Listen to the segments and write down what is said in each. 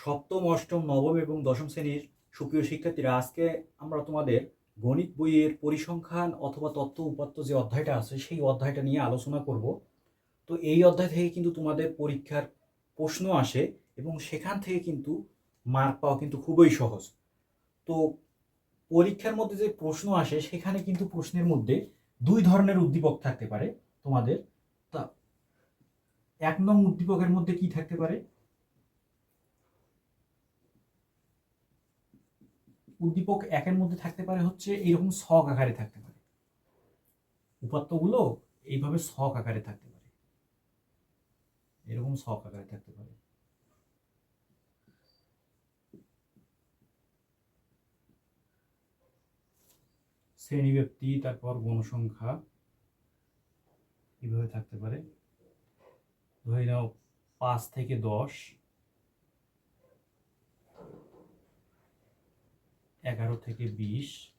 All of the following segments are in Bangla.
সপ্তম, অষ্টম, নবম এবং দশম শ্রেণির সুপ্রিয় শিক্ষার্থীরা, আজকে আমরা তোমাদের গণিত বইয়ের পরিসংখ্যান অথবা তত্ত্ব উপাত্ত যে অধ্যায়টা আছে, সেই অধ্যায়টা নিয়ে আলোচনা করব। তো এই অধ্যায় থেকে কিন্তু তোমাদের পরীক্ষার প্রশ্ন আসে এবং সেখান থেকে কিন্তু মার্ক পাওয়া কিন্তু খুবই সহজ। তো পরীক্ষার মধ্যে যে প্রশ্ন আসে, সেখানে কিন্তু প্রশ্নের মধ্যে দুই ধরনের উদ্দীপক থাকতে পারে তোমাদের। তা, এক নং উদ্দীপকের মধ্যে কি থাকতে পারে? উদ্দীপক একের মধ্যে থাকতে পারে হচ্ছে এইরকম ছক আকারে থাকতে পারে। উপাত্তগুলো এইভাবে ছক আকারে থাকতে পারে। এরকম ছক আকারে থাকতে পারে। শ্রেণীব্যক্তি তারপর গণসংখ্যা এইভাবে থাকতে পারে। ধরে নাও পাঁচ থেকে দশ। এগারো থেকে বিশ,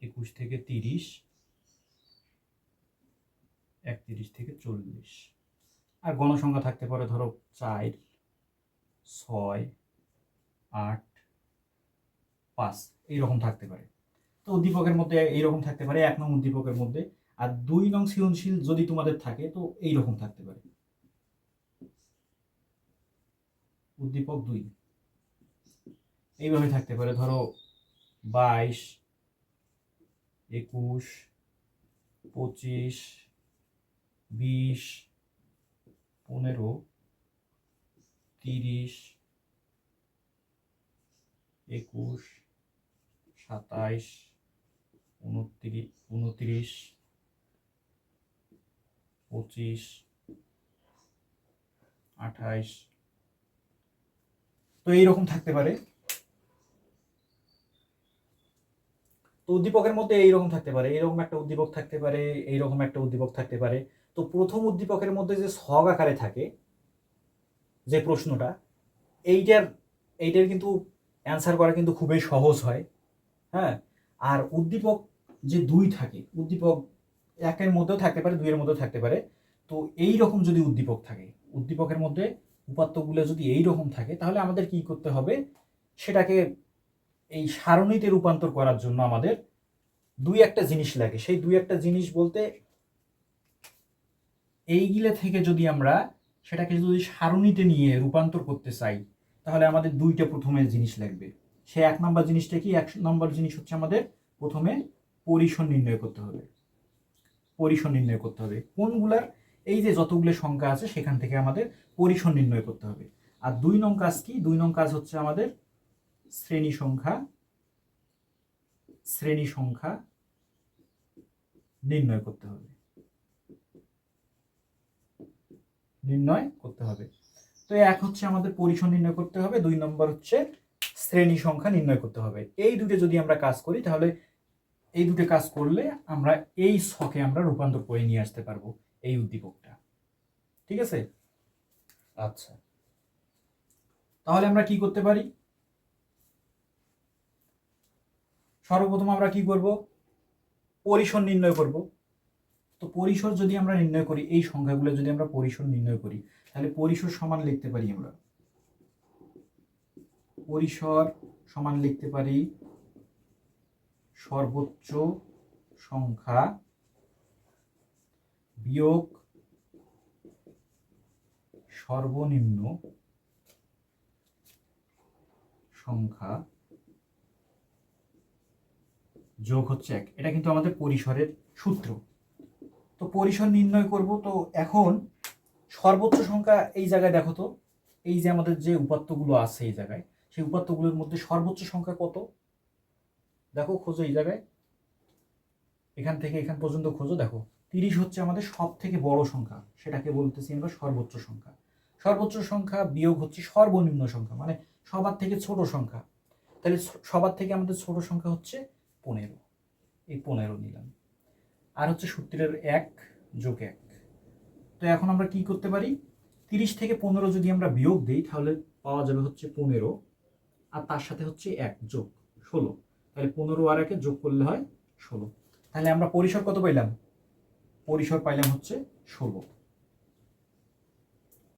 একুশ থেকে তিরিশ, একত্রিশ থেকে চল্লিশ। আর গণসংখ্যা থাকতে পারে ধরো চার, ছয়, আট, পাঁচ, এইরকম থাকতে পারে। তো উদ্দীপকের মধ্যে এইরকম থাকতে পারে, এক নং উদ্দীপকের মধ্যে। আর দুই নং সৃজনশীল যদি তোমাদের থাকে, তো এইরকম থাকতে পারে। উদ্দীপক দুই। এইভাবে থাকতে পারে। ধরো বাইশ, একুশ, পঁচিশ, বিশ, পনেরো, তিরিশ, একুশ, সাতাইশ উনত্রিশ উনত্রিশ, পঁচিশ, আঠাইশ। তো এইরকম থাকতে পারে। তো উদ্দীপকের মধ্যে এইরকম থাকতে পারে, এইরকম একটা উদ্দীপক থাকতে পারে, এইরকম একটা উদ্দীপক থাকতে পারে। তো প্রথম উদ্দীপকের মধ্যে যে ছগ আকারে থাকে, যে প্রশ্নটা, এইটার এইটার কিন্তু অ্যান্সার করা কিন্তু খুবই সহজ হয় হ্যাঁ? আর উদ্দীপক যে দুই থাকে, উদ্দীপক একের মধ্যেও থাকতে পারে, দুইয়ের মধ্যেও থাকতে পারে। তো এই রকম যদি উদ্দীপক থাকে, উদ্দীপকের মধ্যে উপাত্তগুলো যদি এই রকম থাকে, তাহলে আমাদের কি করতে হবে? সেটাকে এই সারণীতে রূপান্তর করার জন্য আমাদের দুই একটা জিনিস লাগে। সেই দুই একটা জিনিস বলতে এইগুলা থেকে যদি আমরা সেটাকে যদি সারণীতে নিয়ে রূপান্তর করতে চাই, তাহলে আমাদের দুইটা প্রথমে জিনিস লাগবে। সে এক নম্বর জিনিসটা কি? এক নম্বর জিনিস হচ্ছে আমাদের প্রথমে পরিসর নির্ণয় করতে হবে। পরিসর নির্ণয় করতে হবে। কোনগুলার? এই যে যতগুলো সংখ্যা আছে, সেখান থেকে আমাদের পরিসর নির্ণয় করতে হবে। আর দুই নং কাজ কি? দুই নং কাজ হচ্ছে আমাদের শ্রেণি সংখ্যা শ্রেণি সংখ্যা নির্ণয় করতে হবে। নির্ণয় করতে হবে। তো এক হচ্ছে আমাদের পরিসর নির্ণয় করতে হবে, দুই নম্বর হচ্ছে শ্রেণি সংখ্যা নির্ণয় করতে হবে। এই দুটো যদি আমরা কাজ করি, তাহলে এই দুটো কাজ করলে আমরা এই ছকে আমরা রূপান্তর করে নিয়ে আসতে পারব এই উদ্দীপকটা। ঠিক আছে? আচ্ছা। তাহলে আমরা কি করতে পারি? সর্বপ্রথম আমরা কি করব? পরিসর নির্ণয় করব। তো পরিসর যদি আমরা নির্ণয় করি, এই সংখ্যাগুলো যদি আমরা পরিসর নির্ণয় করি, তাহলে পরিসর সমান লিখতে পারি আমরা। পরিসর সমান লিখতে পারি সর্বোচ্চ সংখ্যা বিয়োগ সর্বনিম্ন সংখ্যা যোগ হচ্ছে এক। এটা কিন্তু আমাদের পরিসরের সূত্র। তো পরিসর নির্ণয় করব। তো এখন সর্বোচ্চ সংখ্যা এই জায়গায় দেখো তো, এই যে আমাদের যে উপাত্তগুলো আছে এই জায়গায়, সেই উপাত্তগুলোর মধ্যে সর্বোচ্চ সংখ্যা কত? দেখো, খোঁজো এই জায়গায়। এখান থেকে এখান পর্যন্ত খোঁজো। দেখো, তিরিশ হচ্ছে আমাদের সব থেকে বড় সংখ্যা। সেটাকে বলতেছি আমরা সর্বোচ্চ সংখ্যা। সর্বোচ্চ সংখ্যা বিয়োগ হচ্ছে সর্বনিম্ন সংখ্যা মানে সবার থেকে ছোট সংখ্যা। তাহলে সবার থেকে আমাদের ছোট সংখ্যা হচ্ছে পনেরো। এই পনেরো নিলাম। আর হচ্ছে সূত্রের এক যোগ এক। তো এখন আমরা কি করতে পারি? তিরিশ থেকে পনেরো যদি আমরা বিয়োগ দিই, তাহলে পাওয়া যাবে হচ্ছে পনেরো। আর তার সাথে হচ্ছে এক যোগ ষোলো। তাহলে পনেরো আর একে যোগ করলে হয় ষোলো। তাহলে আমরা পরিসর কত পাইলাম? পরিসর পাইলাম হচ্ছে ষোলো।